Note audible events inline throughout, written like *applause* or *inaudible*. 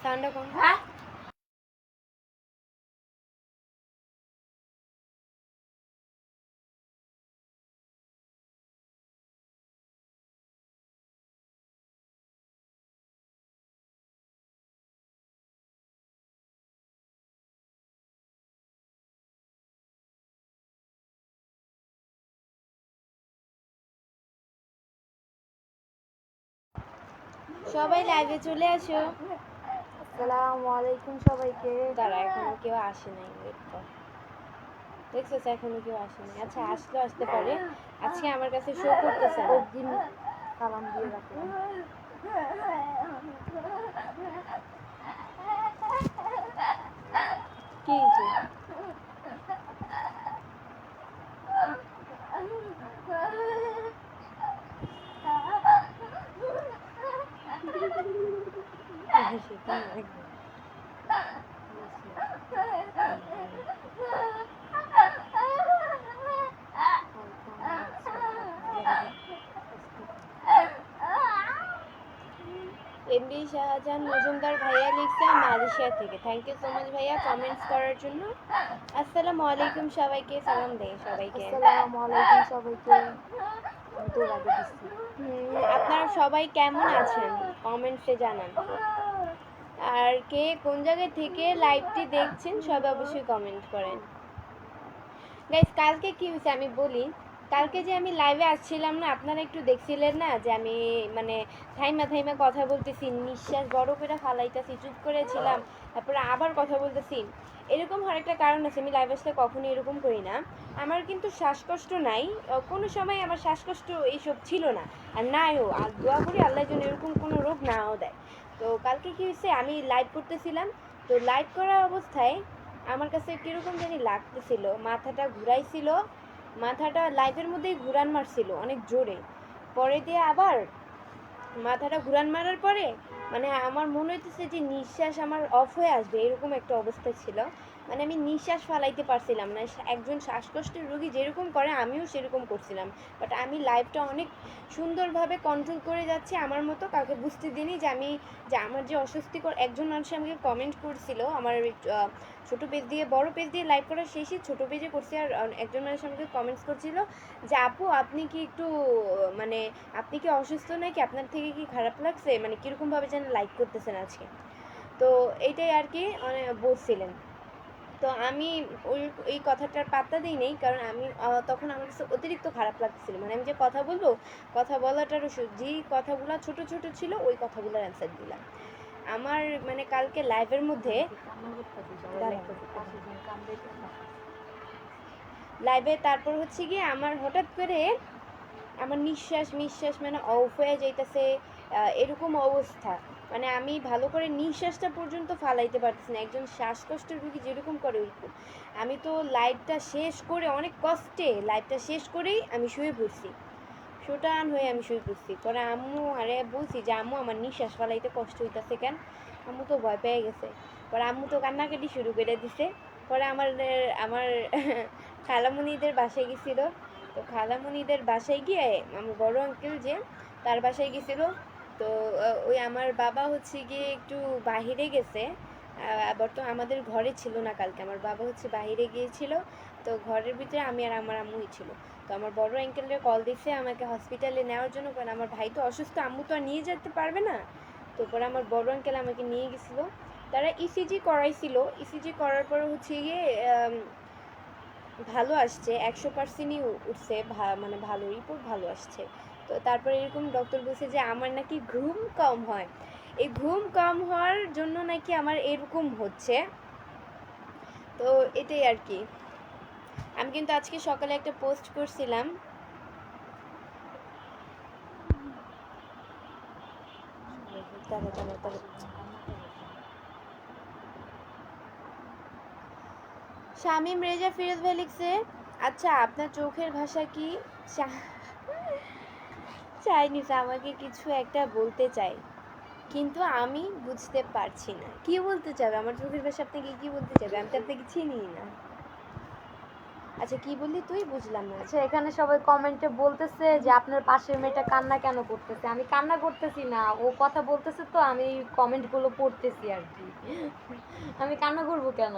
সাউন্ডটা কম হ্যাঁ সবাই লাইভে চলে আসো। আসসালামু আলাইকুম সবাইকে। দাঁড়া এখনও কেউ আসে নাই ওয়েট কর। দেখছিস এখনও কেউ আসে নাই। আচ্ছা আসলে আসতে পারে। আজকে আমার কাছে শো করতেছে সালাম দিয়ে রাখলাম কি হয়েছে? সেটা একদম। এমবি শাহজাহান মজুমদার ভাইয়া লিখছে মালয়েশিয়া থেকে। থ্যাংক ইউ সো মাচ ভাইয়া কমেন্টস করার জন্য। আসসালামু আলাইকুম সবাইকে সালাম দেই সবাইকে। আসসালামু আলাইকুম সবাইকে। আপনারা সবাই কেমন আছেন? কমেন্টসে জানান। আর কে কোন জায়গা থেকে লাইভটি দেখছেন সবাই অবশ্যই কমেন্ট করেন। গাইস কালকে কি হয়েছে আমি বলি কালকে যে আমি লাইভে আসছিলাম না, আপনারা একটু দেখছিলেন না যে আমি মানে থাইমা থাইমা কথা বলতেছি, নিঃশ্বাস বড় করে ফালাইতেছি, চুপ করেছিলাম, তারপরে আবার কথা বলতেছি। এরকম হওয়ার একটা কারণ আছে, আমি লাইভ আসলে কখনোই এরকম করি না। আমার কিন্তু শ্বাসকষ্ট নাই কোনো সময় আমার শ্বাসকষ্ট এইসব ছিল না। আর নাইও আর দোয়া করি আল্লাহ যেন এরকম কোনো রোগ নাও দেয়। তো কালকে কী হয়েছে, আমি লাইভ করতেছিলাম, তো লাইভ করা অবস্থায় আমার কাছে কীরকম জানি লাগতেছিল, মাথাটা ঘুরাইছিল মাথাটা লাইফের মধ্যেই ঘুরান মারছিল অনেক জোরে। পরে দিয়ে আবার মাথাটা ঘুরান মারার পরে মানে আমার মনে হইতেছে যে নিঃশ্বাস আমার অফ হয়ে আসবে, এরকম একটা অবস্থা ছিল। মানে আমি নিঃশ্বাস ফালাইতে পারছিলাম না। একজন শ্বাসকষ্টের রোগী যেরকম করে, আমিও সেরকম করছিলাম। বাট আমি লাইভটা অনেক সুন্দরভাবে কন্ট্রোল করে যাচ্ছি। আমার মতো কাউকে বুঝতে দিইনি যে আমি যে আমার যে অস্বস্তিকর একজন মানুষ আমাকে কমেন্ট করছিল, আমার ছোট পেজ দিয়ে, বড় পেজ দিয়ে লাইভ করার শেষে ছোট পেজে করছি আর একজন মানুষ আমাকে কমেন্টস করছিল যে, আপু, আপনি কি একটু মানে আপনি কি অসুস্থ নাকি? আপনার থেকে কি খারাপ লাগছে? মানে কীরকমভাবে যেন লাইক করতেছেন আজকে? তো এইটাই আর কি মানে বলছিলেন। তো আমি ওই, এই কথাটার পাত্তা দিই নেই, কারণ আমি তখন আমার কাছে অতিরিক্ত খারাপ লাগছিল মানে আমি যে কথা বলব, কথা বলাটারও যেই কথাগুলো ছোট ছোট ছিল, ওই কথাগুলোর অ্যান্সার দিলাম। আমার মানে কালকে লাইভের মধ্যে লাইভে তারপর হচ্ছে গিয়ে আমার হঠাৎ করে আমার নিঃশ্বাস নিঃশ্বাস মানে অফ হয়ে যাইতেছে এরকম অবস্থা। মানে আমি ভালো করে নিঃশ্বাসটা পর্যন্ত ফালাইতে পারতেছি না। একজন শ্বাসকষ্টের রুগী যেরকম করে ওরকম আমি তো লাইভটা শেষ করে অনেক কষ্টে লাইভটা শেষ করেই আমি শুয়ে পড়ছি। শোটান হয়ে আমি শুয়ে পড়ছি। পরে আম্মু, আরে বলছি যে, আম্মু, আমার নিঃশ্বাস ফালাইতে কষ্ট হইতাছে কেন? আম্মু তো ভয় পেয়ে গেছে। পরে আম্মু তো কান্নাকাটি শুরু করে দিছে। পরে আমার আমার *laughs* খালামণিদের বাসায় গেছিল। তো খালামণিদের বাসায় গিয়ে আমার বড় আঙ্কেল যে, তার বাসায় গেছিল। তো ওই আমার বাবা হচ্ছে গিয়ে একটু বাহিরে গেছে। বর্তমান আমাদের ঘরে ছিল না কালকে। আমার বাবা হচ্ছে বাইরে গিয়েছিল। তো ঘরের ভিতরে আমি আর আমার আম্মুই ছিল। তো আমার বড় আঙ্কেলরে কল দিছে আমাকে হসপিটালে নেওয়ার জন্য। কারণ আমার ভাই তো অসুস্থ, আম্মু তো আর নিয়ে যেতে পারবে না। তো পরে আমার বড় আঙ্কেল আমাকে নিয়ে গেছিল। তারা ইসিজি করাইছিল। ইসিজি করার পরে হচ্ছে গিয়ে ভালো আসছে। একশো পার্সেন্টই উঠছে। মানে ভালো রিপোর্ট ভালো আসছে। তো তারপরে এরকম ডক্টর বলছে যে, আমার নাকি ঘুম কম হয়। এই ঘুম কম হওয়ার জন্য নাকি আমার এরকম হচ্ছে। তো এটাই আর কি। আমি কিন্তু আজকে সকালে একটা পোস্ট করছিলাম। শামিম রেজা ফিরোজ লিখছে আচ্ছা আপনার চোখের ভাষা কি? চাইনিজ আমাকে কিছু একটা বলতে চাই কিন্তু আমি বুঝতে পারছি না। কি বলতে চাবে? আমার চোখের ভাষা আপনাকে কি বলতে চাবে? আমি তো আপনাকে চিনি না। আচ্ছা কি বললি তুই? বুঝলাম না। আচ্ছা এখানে সবাই কমেন্টে বলতেছে যে, আপনার পাশের মেয়েটা কান্না কেন করতেছে? আমি কান্না করতেছি না। ও কথা বলতেছে তো, আমি কমেন্টগুলো পড়তেছি আর কি। আমি কান্না করব কেন?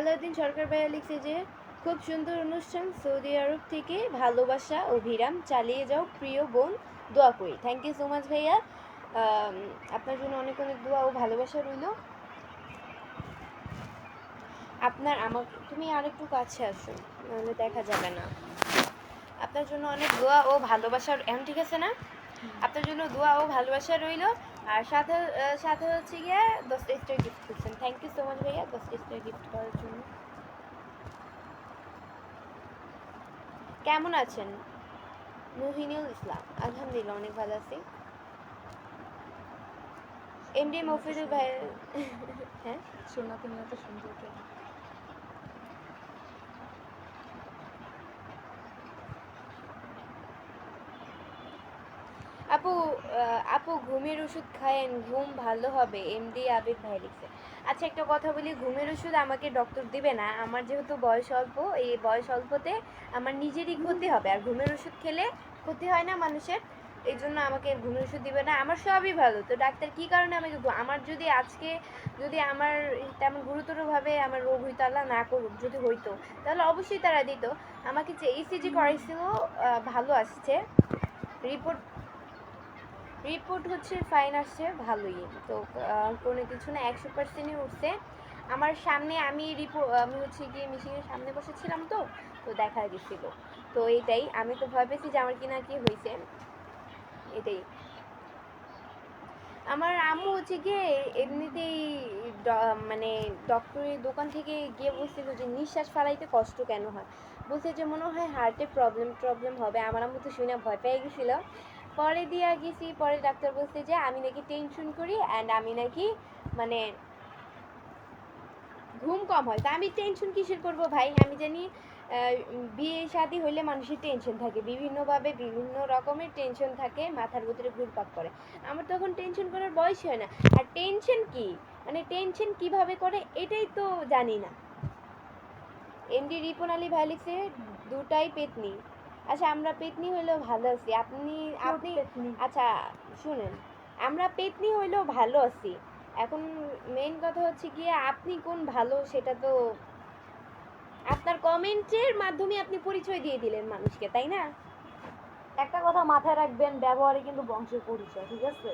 আলাউদ্দিন সরকার ভাইয়া লিখছে যে, খুব সুন্দর অনুষ্ঠান, সৌদি আরব থেকে ভালোবাসা ও ভিরাম চালিয়ে যাও প্রিয় বোন, দোয়া করি। থ্যাংক ইউ সো মাচ ভাইয়া। আপনার জন্য অনেক অনেক দোয়া ও ভালোবাসা রইল। আপনার আমার, তুমি আরেকটু কাছে আসো, নাহলে দেখা যাবে না। আপনার জন্য অনেক দোয়া ও ভালোবাসা, এখন ঠিক আছে না? আপনার জন্য দোয়া ও ভালোবাসা রইল। আর সাথে সাথে হচ্ছে গিয়ে দশটা star gift thank you so much ভাইয়া দশটা স্টার গিফট করার জন্য কেমন আছেন মুহিনুল ইসলাম আলহামদুলিল্লাহ অনেক ভালো আছি এমডি মফিজুল ভাই হ্যাঁ শোনা তুমি এত সুন্দর আপু আপু ঘুমের ওষুধ খায়েন ঘুম ভালো হবে এমডি আবিদ ভাই লিখছে আচ্ছা একটা কথা বলি, ঘুমের ওষুধ আমাকে ডক্টর দিবে না। আমার যেহেতু বয়স অল্প, এই বয়স অল্পতে আমার নিজেরই ক্ষতি হবে। আর ঘুমের ওষুধ খেলে ক্ষতি হয় না মানুষের এই জন্য আমাকে ঘুমের ওষুধ দিবে না। আমার সবই ভালো। তো ডাক্তার কি কারণে আমাকে আমার যদি আজকে, যদি আমার তেমন গুরুতরভাবে আমার রোগ হইতো আল্লাহ না করুক, যদি হইতো, তাহলে অবশ্যই তারা দিত। আমাকে যে ইসিজি করাইছিল ভালো আসছে। রিপোর্ট রিপোর্ট হচ্ছে ফাইন আসছে, ভালোই। তো কোনো কিছু না, একশো পার্সেন্টই উঠছে। আমার সামনে আমি রিপোর্ট আমি হচ্ছে গিয়ে মেশিনের সামনে বসেছিলাম তো তো দেখা গেছিল। তো এটাই আমি তো ভয় পেয়েছি যে আমার কি না কি হয়েছে। এটাই। আমার আম্মু হচ্ছে গিয়ে এমনিতেই মানে ডক্টরের দোকান থেকে গিয়ে বলছিল যে নিঃশ্বাস ফেলাইতে কষ্ট কেন হয়? বলছে যে মনে হয় হার্টে প্রবলেম প্রবলেম হবে। আমার আম্মু তো শুনে ভয় পেয়ে গেছিল। পরে দিয়ে গেছি, পরে ডাক্তার বলছে যে আমি নাকি টেনশন করি অ্যান্ড আমি নাকি মানে ঘুম কম হয়। তা আমি টেনশন কিসের করব ভাই? আমি জানি বিয়ে শাদি হইলে মানুষের টেনশন থাকে, বিভিন্নভাবে বিভিন্ন রকমের টেনশন থাকে, মাথার ভিতরে ঘুরপাক করে। আমার তখন টেনশন করার বয়স হয় না। আর টেনশন কি? মানে টেনশন কীভাবে করে এটাই তো জানি না। এমডি রিপন আলী ভাই লিখছে, দুটাই পেতনি। আচ্ছা আমরা পেতনি হইলেও ভালো আছি। আপনি আপনি আচ্ছা শুনেন আমরা পেতনি হইলেও ভালো আছি। এখন মেইন কথা হচ্ছে গিয়ে আপনি কোন ভালো সেটা তো আপনার কমেন্টের মাধ্যমে আপনি পরিচয় দিয়ে দিলেন মানুষকে তাই না? একটা কথা মাথায় রাখবেন ব্যবহারে কিন্তু বংশের পরিচয় ঠিক আছে?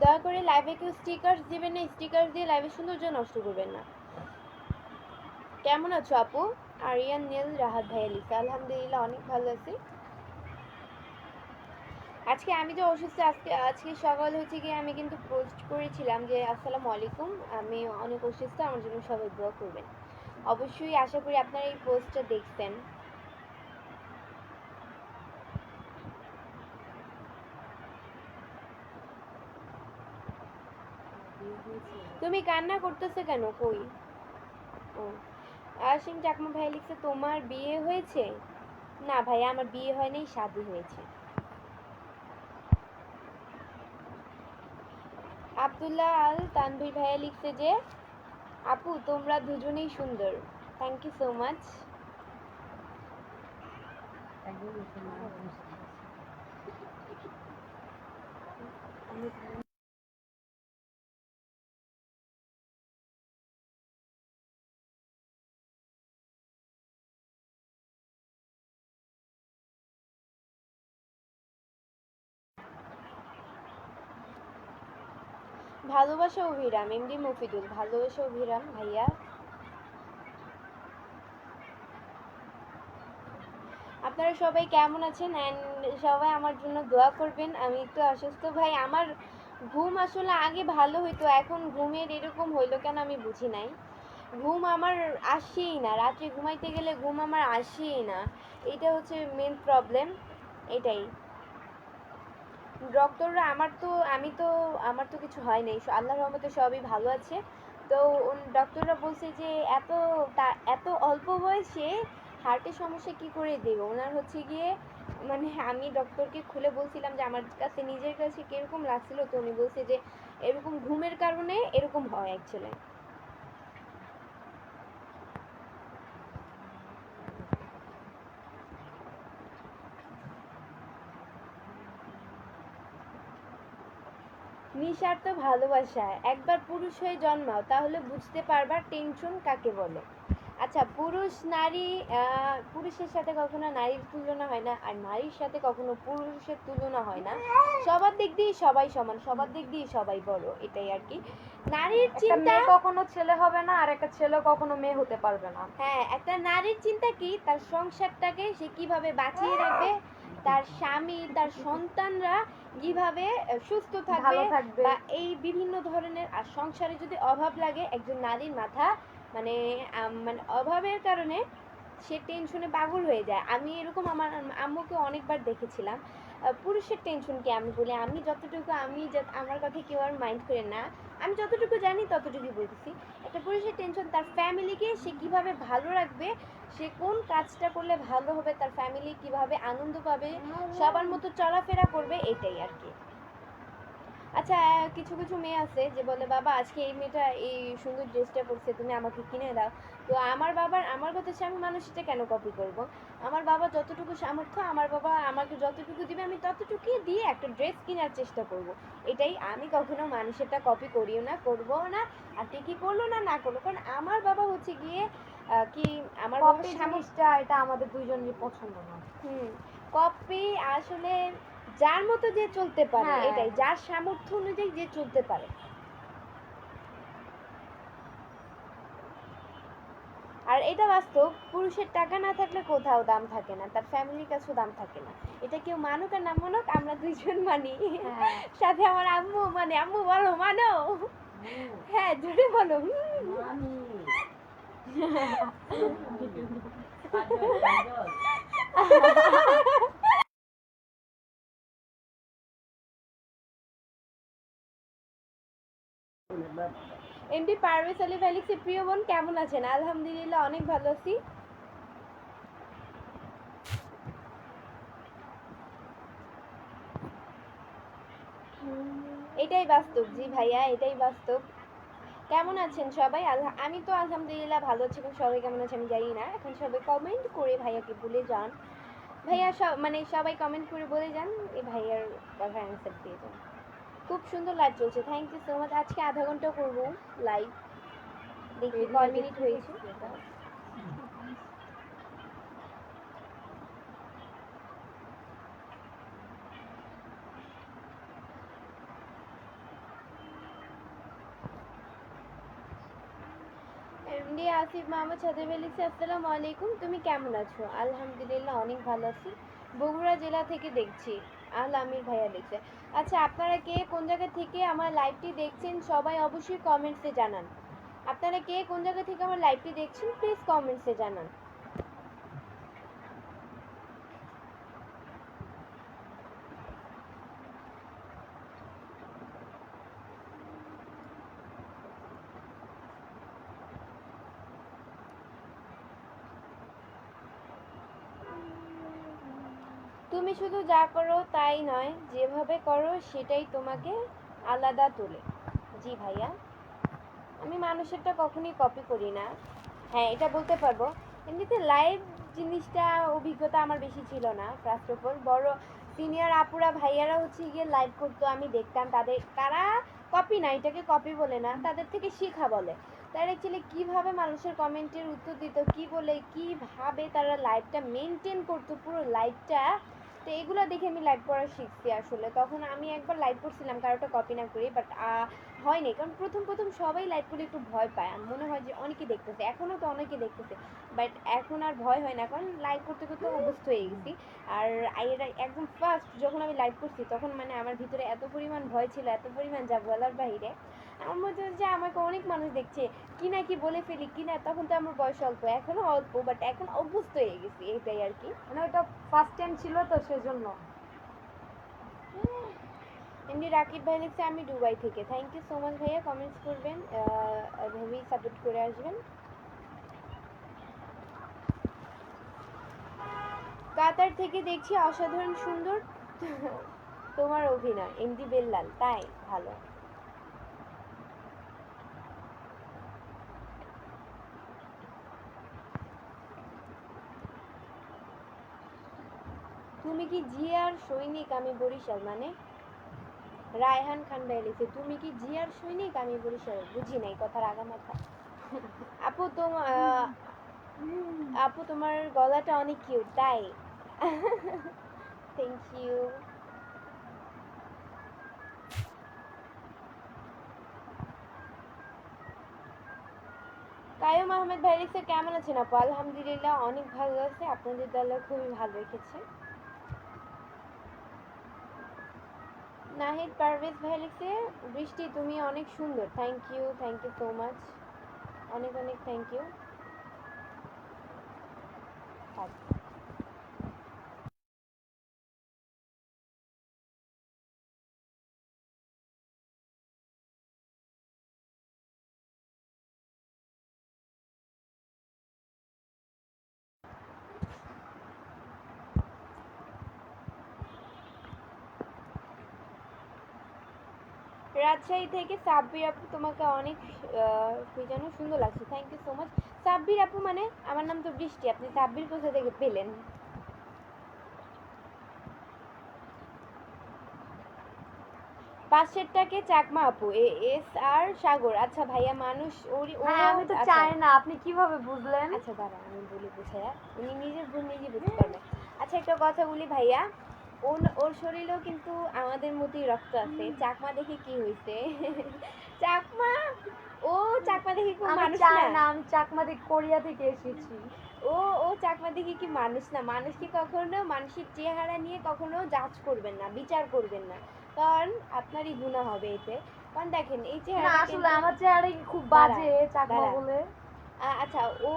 দয়া করে লাইভে কেউ স্টিকার দিবেন না স্টিকার দিয়ে লাইভের সৌন্দর্য নষ্ট করবেন না। কেমন আছো আপু? আরিয়ান, নীল, রাহাত ভাই লিখছে আলহামদুলিল্লাহ, অনেক ভালো আছি। আজকে আমি যে অসুস্থ, আজকে আজকে সকাল হচ্ছে গিয়ে আমি কিন্তু পোস্ট করেছিলাম যে, আসসালামু আলাইকুম, আমি অনেক অসুস্থ, আমার জন্য সবাই দোয়া করবেন। অবশ্যই আশা করি আপনারা এই পোস্টটা দেখছেন। তুমি কান্না করতেছো কেন? কই? ও। আশিম চাকমা ভাই লিখছে, তোমার বিয়ে হয়েছে? না ভাই, আমার বিয়ে হয় নাই শাদি হয়েছে। আবদুল্লাহ আল তানভীর ভাইয়া লিখছে যে, আপু, তোমরা দুজনেই সুন্দর। থ্যাংক ইউ সো মাচ আমি ভালোবাসা অভিরাম এমডি মফিদুল, ভালোবাসা অভিরাম, ভাইয়া। আপনারা সবাই কেমন আছেন? অ্যান্ড সবাই আমার জন্য দোয়া করবেন। আমি একটু অসুস্থ ভাই, আমার ঘুম আসলে আগে ভালো হইতো, এখন ঘুমের এরকম হইল কেন আমি বুঝি নাই। ঘুম আমার আসেই না। রাত্রে ঘুমাইতে গেলে ঘুম আমার আসেই না। এটা হচ্ছে মেন প্রবলেম এটাই। ডক্টররা আমার তো, আমি তো, আমার তো কিছু হয় নাই। আল্লাহর রহমতে সবই ভালো আছে। তো ডক্টররা বলছে যে, এত তা- এত অল্প বয়সে হার্টের সমস্যা কি করে দেবে? ওনার হচ্ছে গিয়ে মানে আমি ডক্টরকে খুলে বলছিলাম যে, আমার কাছে, নিজের কাছে কীরকম লাগছিল? তো উনি বলছে যে, এরকম ঘুমের কারণে এরকম হয় অ্যাকচুয়ালি নিঃস্বার্থ ভালোবাসা একবার পুরুষ হয়ে জন্মাও তাহলে বুঝতে পারবা টেনশন কাকে বলে। আচ্ছা পুরুষ নারী পুরুষের সাথে কখনো নারীর তুলনা হয় না আর নারীর সাথে কখনো পুরুষের তুলনা হয় না। সবার দিক দিয়ে সবাই সমান সবার দিক দিয়ে সবাই বড় এটাই আর কি। নারীর চিন্তা কখনো ছেলে হবে না আর একটা ছেলে কখনো মেয়ে হতে পারবে না। হ্যাঁ একটা নারীর চিন্তা কি? তার সংসারটাকে সে কীভাবে বাঁচিয়ে রাখবে? তার স্বামী তার সন্তানরা কীভাবে সুস্থ থাকবে বা এই বিভিন্ন ধরনের আর সংসারে যদি অভাব লাগে একজন নারীর মাথা মানে মানে অভাবের কারণে সে টেনশনে পাগল হয়ে যায়। আমি এরকম আমার আম্মুকে অনেকবার দেখেছিলাম। পুরুষের টেনশন কি আমি বলি? আমি যতটুকু আমি আমার কথা কেউ আর মাইন্ড করে না। আমি যতটুকু জানি ততটুকুই বলতেছি। একটা পুরুষের টেনশন তার ফ্যামিলিকে সে কীভাবে ভালো রাখবে সে কোন কাজটা করলে ভালো হবে, তার ফ্যামিলি কীভাবে আনন্দ পাবে, সবার মতো চলাফেরা করবে, এটাই আর কি। আচ্ছা কিছু কিছু মেয়ে আছে যে বলে, বাবা, আজকে এই মেয়েটা এই সুন্দর ড্রেসটা পরছে, তুমি আমাকে কিনে দাও। তো আমার বাবার, আমার কথা আমি মানুষ, এটা কেন কপি করব? আমার বাবা যতটুকু সামর্থ্য, আমার বাবা আমাকে যতটুকু দিবে, আমি ততটুকুই দিয়ে একটা ড্রেস কেনার চেষ্টা করব। এটাই আমি কখনো মানুষেরটা কপি করিও না করব না, আর ঠিকই করল না না করল। কারণ আমার বাবা হচ্ছে গিয়ে কি আমার কপি জিনিসটা এটা আমাদের দুইজনেরই পছন্দ না। হুম কপি আসলে যার মতো যে চলতে পারে হ্যাঁ। এটাই যার সামর্থ্য অনুযায়ী যে চলতে পারে। আর এটা বাস্তব পুরুষের টাকা না থাকলে কোথাও দাম থাকে না তার ফ্যামিলির কাছেও দাম থাকে না। এটা কেউ মানুক আর না মানুক আমরা দুইজন মানি। হ্যাঁ। সাথে আমার আম্মু মানে আম্মু বলো মানো। হ্যাঁ জোরে বলো। হুম। এমডি পারভেজ আলী ফেলিক্সের প্রিয় বোন, কেমন আছেন? আলহামদুলিল্লাহ, অনেক ভালো আছি। এটাই বাস্তব, জি ভাইয়া, এটাই বাস্তব। কেমন আছেন সবাই? আলহা- আমি তো আলহামদুলিল্লাহ ভালো আছি এবং সবাই কেমন আছে আমি জানি না। এখন সবাই কমেন্ট করে ভাইয়াকে বলে যান। ভাইয়া সব মানে সবাই কমেন্ট করে বলে যান এই ভাইয়ার কথা অ্যান্সার দিয়ে যান। খুব সুন্দর লাইভ চলছে। থ্যাংক ইউ সো মাচ আজকে আধা ঘণ্টা করব লাইভ দেখি কয় মিনিট হয়েছে এমডি আসিফ মাহমুদ সাদেব আলী আসসালামু আলাইকুম। তুমি কেমন আছো? আলহামদুলিল্লাহ, অনেক ভালো আছি। বগুড়া জেলা থেকে দেখছি। আল আমির ভাইয়া লিখছে আচ্ছা আপনারা কে, কোন জায়গা থেকে আমার লাইভটি দেখছেন, সবাই অবশ্যই কমেন্টসে জানান। আপনারা কে, কোন জায়গা থেকে আমার লাইভটি দেখছেন প্লিজ কমেন্টসে জানান তুমি শুধু যা করো তাই নয়, যেভাবে করো সেটাই তোমাকে আলাদা তোলে। জি ভাইয়া? আমি মানুষেরটা কখনোই কপি করি না। হ্যাঁ এটা বলতে পারব। এমনিতে লাইভ জিনিসটা, অভিজ্ঞতা আমার বেশি ছিল না ফার্স্ট অফ অল বড় সিনিয়র আপুরা, ভাইয়ারা হচ্ছে গিয়ে লাইভ করতো, আমি দেখতাম। তাদের, তারা কপি না, এটাকে কপি বলে না, তাদের থেকে শেখা বলে। তারা অ্যাকচুয়ালি কীভাবে মানুষের কমেন্টের উত্তর দিত, কী বলে কীভাবে তারা লাইভটা মেনটেন করতো, পুরো লাইভটা তো এগুলো দেখে আমি লাইভ পড়া শিখছি আসলে। তখন আমি একবার লাইভ করছিলাম কারোটা কপি না করি বাট হয়নি। কারণ প্রথম প্রথম সবাই লাইভ করলে একটু ভয় পায়। আমার মনে হয় যে অনেকে দেখতেছে, এখনও তো অনেকে দেখতেছে। বাট এখন আর ভয় হয় না, কারণ লাইভ করতে করতে অভ্যস্ত হয়ে গেছি। আর একদম ফার্স্ট যখন আমি লাইভ করছি, তখন মানে আমার ভিতরে এত পরিমাণ ভয় ছিল, এত পরিমাণ যা বলার বাইরে আমার হচ্ছে যে আমাকে অনেক মানুষ দেখছে, কি না কি বলে ফেলি, কি না, তখন তো আমার বয়স অল্প এখনও অল্প বাট এখন অভ্যস্ত হয়ে গেছি এটাই আর কি। মানে ওটা ফার্স্ট টাইম ছিল তো সেজন্য। এমনি রাকিব ভাই লিখছে, আমি দুবাই থেকে। থ্যাংক ইউ সো মাচ ভাইয়া কমেন্টস করবেন এভাবেই সাপোর্ট করে আসবেন। কাতার থেকে দেখছি অসাধারণ, সুন্দর, তোমার অভিনয় এমডি বেল্লাল, তাই, ভালো। তুমি কি জিয়ার সৈনিক, আমি বরিশাল মানে? রায়হান খান ভাই লিখছে, তুমি কি জিয়ার সৈনিক, আমি বরিশাল? বুঝি নাই, কথার আগামাথা আপু তোমার আপু, তোমার গলাটা অনেক কিউট তাই? থ্যাংক ইউ কায়ুম আহমেদ ভাই লিখছে, কেমন আছেন আপু? আলহামদুলিল্লাহ, অনেক ভালো আছে। আপনাদের দলে খুবই ভালো রেখেছে। নাহিদ পারভেজ ভাই লিখছে বৃষ্টি তুমি অনেক সুন্দর। Thank you thank you so much অনেক অনেক থ্যাংক ইউ রাজশাহী থেকে সাব্বির আপু তোমাকে অনেক কি যেন সুন্দর লাগছে। Thank you so much Sabbir আপু মানে আমার নাম তো বৃষ্টি আপনি সাব্বির কোথা থেকে পেলেন? পাশেরটাকে চাকমা আপু এস আর সাগর। আচ্ছা ভাইয়া মানুষ ওরই ও হ্যাঁ আমি তো আচ্ছা। চাই না আপনি কীভাবে বুঝলেন? আচ্ছা দাঁড়া আমি বলি বুঝাইয়া। উনি নিজের ভুল নিজে বুঝতে পারবে আচ্ছা একটা কথা বলি ভাইয়া। ওর ওর শরীরেও কিন্তু আমাদের মতোই রক্ত আছে। চাকমা দেখে কি হইছে *laughs* চাকমা? ও চাকমা দেখে কি মানুষ না? না আমি চাকমা থেকে কোরিয়া থেকে এসেছি। ও ও চাকমা দেখে কি মানুষ না? মানুষকে কখনো মানুষের চেহারা নিয়ে কখনো জাজ করবেন না বিচার করবেন না। কারণ আপনারই গুণা হবে এতে। কারণ দেখেন এই চেহারা আসলে আমার চেহারা কি খুব বাজে চাকমা বলে? আচ্ছা ও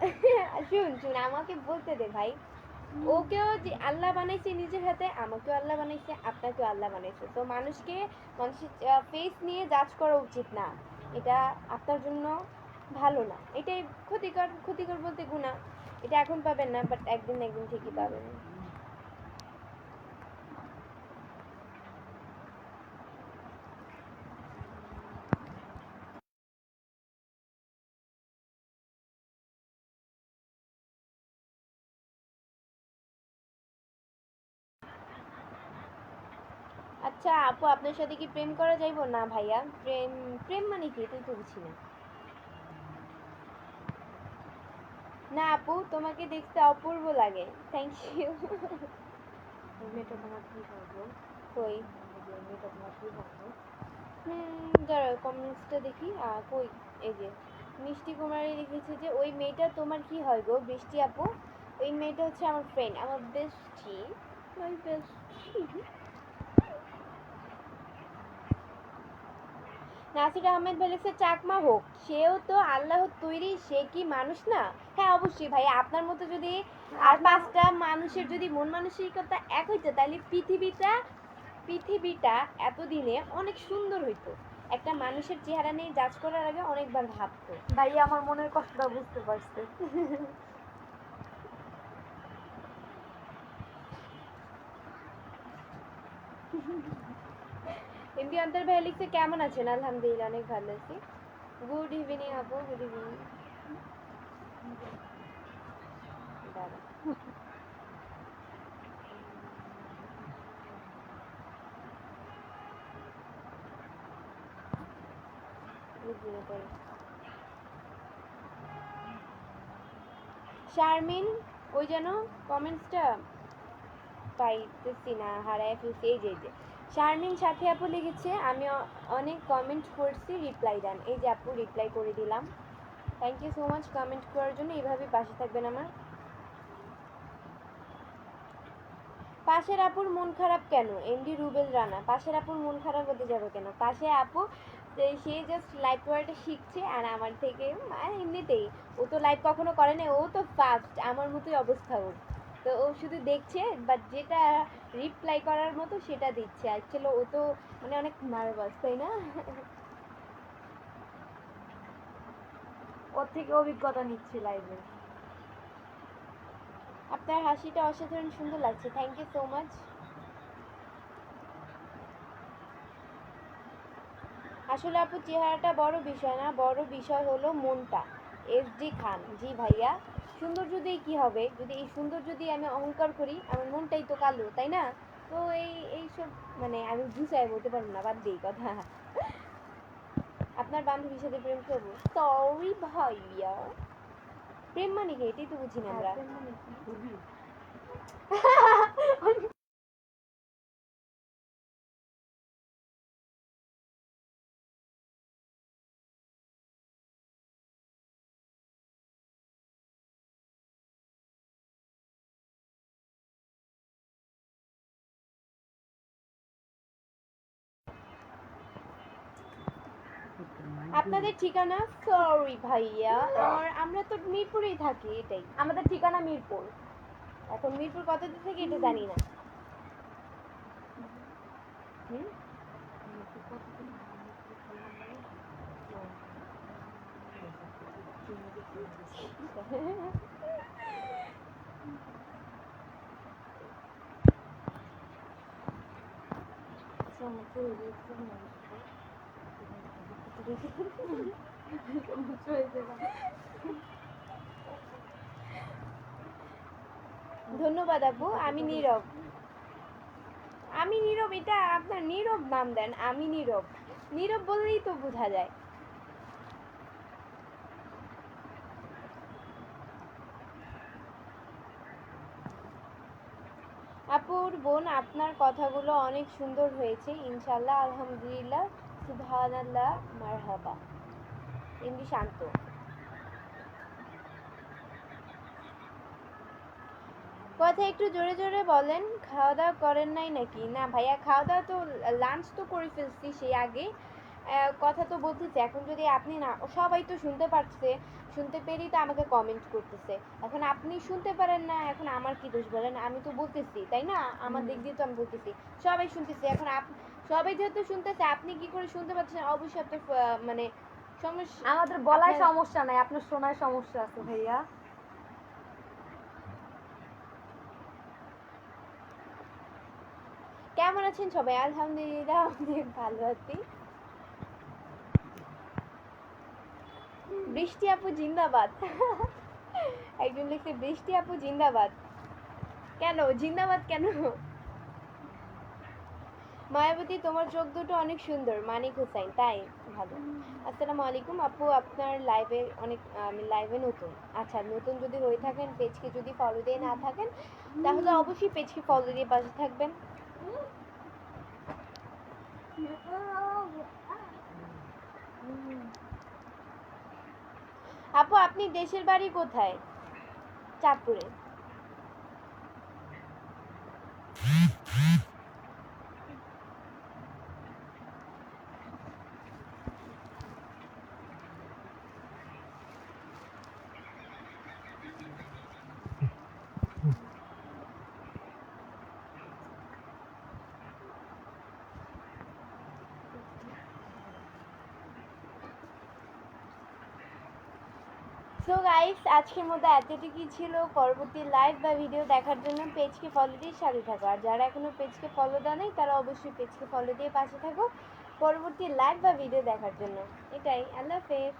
*laughs* শুন শুন আমাকে বলতে দে ভাই। ওকেও যে আল্লাহ বানাইছে নিজের হাতে, আমাকেও আল্লাহ বানাইছে, আপনাকেও আল্লাহ বানাইছে। তো মানুষকে মানুষের ফেস নিয়ে জাজ করা উচিত না। এটা আপনার জন্য ভালো না। এটাই ক্ষতিকর ক্ষতিকর বলতে গুণা এটা এখন পাবেন না বাট একদিন একদিন ঠিকই পাবেন। আচ্ছা আপু আপনার সাথে কি প্রেম করা যাইবো? না ভাইয়া। প্রেম প্রেম মানে কি? এটাই তো বুঝি না। না আপু তোমাকে দেখতে অপূর্ব লাগে। থ্যাংক ইউ মেয়েটা তোমার কি হবে কই? মেয়েটা তোমার কি হবে হুম দাঁড়াও কমেন্টসটা দেখি। কই? এই যে মিষ্টি কুমারী লিখেছে যে ওই মেয়েটা তোমার কি হয় গো বৃষ্টি আপু? ওই মেয়েটা হচ্ছে আমার ফ্রেন্ড আমার বেস্টি মাই বেস্টি নাসির আহমেদ বলেছে চাকমা হোক সেও তো আল্লাহর তৈরি সে কি মানুষ না? হ্যাঁ অবশ্যই ভাই আপনার মতো যদি আর পাঁচটা মানুষের যদি মন মানসিকতা এক হইতো তাহলে পৃথিবীটা পৃথিবীটা এতদিনে অনেক সুন্দর হইতো। একটা মানুষের চেহারা নিয়ে জাজ করার আগে অনেকবার ভাবতো। ভাই আমার মনের কষ্টটা বুঝতে পারছে। *laughs* এমডি অন্তর ভাই কেমন আছেন আলহামদুলিল্লাহ অনেক ভালো আছি গুড ইভিনিং আপু গুড ইভিনিং শারমিন ওই যেন কমেন্টসটা পাইতেছি না হারায় ফেলছি এই যে শারমিন সাথী আপু লিখেছে আমি অনেক কমেন্ট করছি রিপ্লাই দেন। এই যে আপু রিপ্লাই করে দিলাম। Thank you so much comment করার জন্য। এইভাবে পাশে থাকবেন আমার। পাশের আপুর মন খারাপ কেন? এমডি রুবেল রানা। পাশের আপুর মন খারাপ হতে যাবে কেন? পাশে আপু সে জাস্ট লাইভ করাটা শিখছে আর আমার থেকে আর এমনিতেই। ও তো লাইভ কখনো করে না ও তো ফার্স্ট আমার মতোই অবস্থা ওর তো ও শুধু দেখছে বাট যেটা রিপ্লাই করার মতো সেটা দিচ্ছে। অ্যাকচুয়ালি ও তো মানে অনেক নার্ভাস তাই না? ওর থেকে অভিজ্ঞতা নিচ্ছি লাইভে আপনার হাসিটা অসাধারণ সুন্দর লাগছে। থ্যাংক ইউ সো মাচ আসলে আপু, চেহারাটা বড় বিষয় না, বড় বিষয় হলো মনটা। এস ডি খান। জি ভাইয়া। সৌন্দর্য দিয়ে কি হবে? যদি এই সৌন্দর্য দিয়ে আমি অহংকার করি আমার মনটাই তো কালো তাই না? তো এই এইসব মানে আমি বুঝাই বলতে পারব না বাদ দিই কথা। আপনার বান্ধবীর সাথে প্রেম করব? সরি ভাইয়া। প্রেম মানে কি? এটাই তো বুঝি না আমরা। *laughs* আপনাদের ঠিকানা? সরি ভাইয়া। আর আমরা তো মিরপুরেই থাকি এটাই। আমাদের ঠিকানা মিরপুর। এখন মিরপুর কত দূর থেকে এটা জানি না। হুম? *laughs* ধন্যবাদ আপু, আমি নীরব। আমি নীরব, এটা আপনার নীরব নাম দেন, আমি নীরব। নীরব বললেই তো বোঝা যায়। আপুর বোন, আপনার কথাগুলো অনেক সুন্দর হয়েছে, ইনশাল্লাহ, আলহামদুলিল্লাহ। সুবহানাল্লাহ মারহাবা। এমনি শান্ত। কথা একটু জোরে জোরে বলেন খাওয়া দাওয়া করেন নাই নাকি? না ভাইয়া খাওয়া দাওয়া তো লাঞ্চ তো করে ফেলছি সেই আগে। কথা তো বলতেছি এখন যদি আপনি না সবাই তো শুনতে পারছে শুনতে পেরেই তো আমাকে কমেন্ট করতেছে। এখন আপনি শুনতে পারেন না এখন আমার কি দোষ বলেন? আমি তো বলতেছি তাই না? আমার দিক দিয়ে তো আমি বলতেছি। সবাই শুনতেছে এখন আপ সবাই যেহেতু শুনতেছে আপনি কি করে শুনতে পাচ্ছেন? অবশ্যই আপনার মানে সমস্যা আমাদের বলায় সমস্যা নাই আপনার শোনায় সমস্যা আছে ভাইয়া। কেমন আছেন সবাই? আলহামদুলিল্লাহ অনেক ভালো আছি। বৃষ্টি আপু জিন্দাবাদ। একজন লিখছে বৃষ্টি আপু জিন্দাবাদ। কেন? জিন্দাবাদ কেন? মায়াবতী, তোমার চোখ দুটো অনেক সুন্দর, মানিক হুসাইন, তাই? ভালো। আসসালামু আলাইকুম, আপু, আপনার লাইভে অনেক, আমি লাইভে নতুন। আচ্ছা নতুন যদি হয়ে থাকেন পেজকে যদি ফলো দিয়ে না থাকেন, তাহলে অবশ্যই পেজকে ফলো দিয়ে পাশে থাকবেন। আপু, আপনি দেশের বাড়ি কোথায়? চাঁদপুরে সো গাইস আজকের মধ্যে এতটুকুই ছিল। পরবর্তী লাইভ বা ভিডিও দেখার জন্য পেজকে ফলো দিয়ে সাথে থাকো। আর যারা এখনও পেজকে ফলো দেয় নাই, তারা অবশ্যই পেজকে ফলো দিয়ে পাশে থাকো। পরবর্তী লাইভ বা ভিডিও দেখার জন্য। এটাই। আল্লাহ হাফেজ।